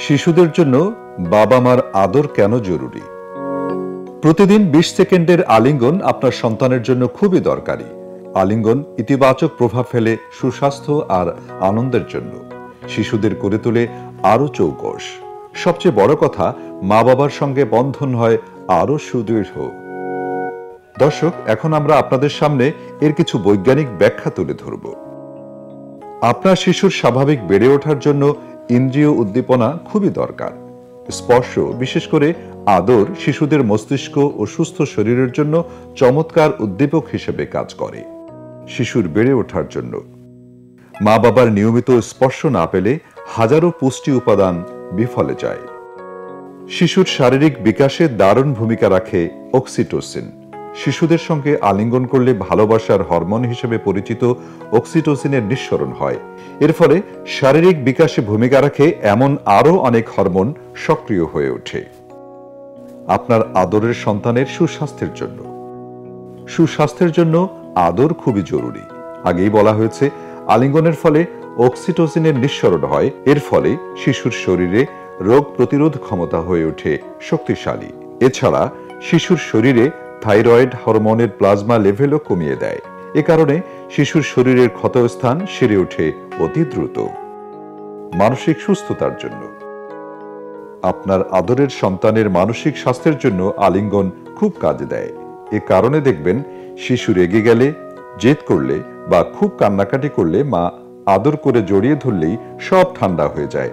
শিশুদের জন্য বাবা মার আদর কেন জরুরি? প্রতিদিন বিশ সেকেন্ডের আলিঙ্গন আপনার সন্তানের জন্য খুবই দরকারি। আলিঙ্গন ইতিবাচক প্রভাব ফেলে সুস্বাস্থ্য আর আনন্দের জন্য। শিশুদের করে তোলে আরও চৌকস। সবচেয়ে বড় কথা মা বাবার সঙ্গে বন্ধন হয় আরও সুদৃঢ়। দর্শক, এখন আমরা আপনাদের সামনে এর কিছু বৈজ্ঞানিক ব্যাখ্যা তুলে ধরব। আপনার শিশুর স্বাভাবিক বেড়ে ওঠার জন্য ইন্দ্রিয় উদ্দীপনা খুবই দরকার। স্পর্শ, বিশেষ করে আদর, শিশুদের মস্তিষ্ক ও সুস্থ শরীরের জন্য চমৎকার উদ্দীপক হিসেবে কাজ করে, শিশুর বেড়ে ওঠার জন্য। মা বাবার নিয়মিত স্পর্শ না পেলে হাজারো পুষ্টি উপাদান বিফলে যায়। শিশুর শারীরিক বিকাশে দারুণ ভূমিকা রাখে অক্সিটোসিন। শিশুদের সঙ্গে আলিঙ্গন করলে ভালোবাসার হরমোন হিসেবে পরিচিত অক্সিটোসিনের নিঃসরণ হয়। এর ফলে শারীরিক বিকাশে ভূমিকা রাখে এমন আরও অনেক হরমোন সক্রিয় হয়ে ওঠে। আপনার আদরের সন্তানের সুস্বাস্থ্যের জন্য। সুস্বাস্থ্যের জন্য আদর খুবই জরুরি। আগেই বলা হয়েছে, আলিঙ্গনের ফলে অক্সিটোসিনের নিঃসরণ হয়। এর ফলে শিশুর শরীরে রোগ প্রতিরোধ ক্ষমতা হয়ে ওঠে শক্তিশালী। এছাড়া শিশুর শরীরে থাইরয়েড হরমোনের প্লাজমা লেভেলও কমিয়ে দেয়। এ কারণে শিশুর শরীরের ক্ষতস্থান সেরে ওঠে অতি দ্রুত। মানসিক সুস্থতার জন্য। আপনার আদরের সন্তানের মানসিক স্বাস্থ্যের জন্য আলিঙ্গন খুব কাজে দেয়। এ কারণে দেখবেন, শিশু রেগে গেলে, জেদ করলে বা খুব কান্নাকাটি করলে মা আদর করে জড়িয়ে ধরলেই সব ঠান্ডা হয়ে যায়।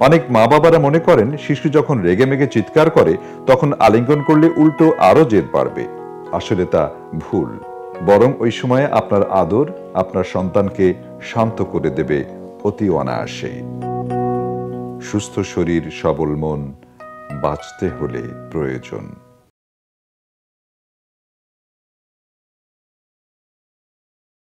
অনেক মা বাবারা মনে করেন শিশু যখন রেগে মেগে চিৎকার করে, তখন আলিঙ্গন করলে উল্টো আরও জেদ বাড়বে। আসলে তা ভুল। বরং ওই সময়ে আপনার আদর আপনার সন্তানকে শান্ত করে দেবে অতি অনায়াসে। সুস্থ শরীর, সবল মন বাঁচতে হলে প্রয়োজন।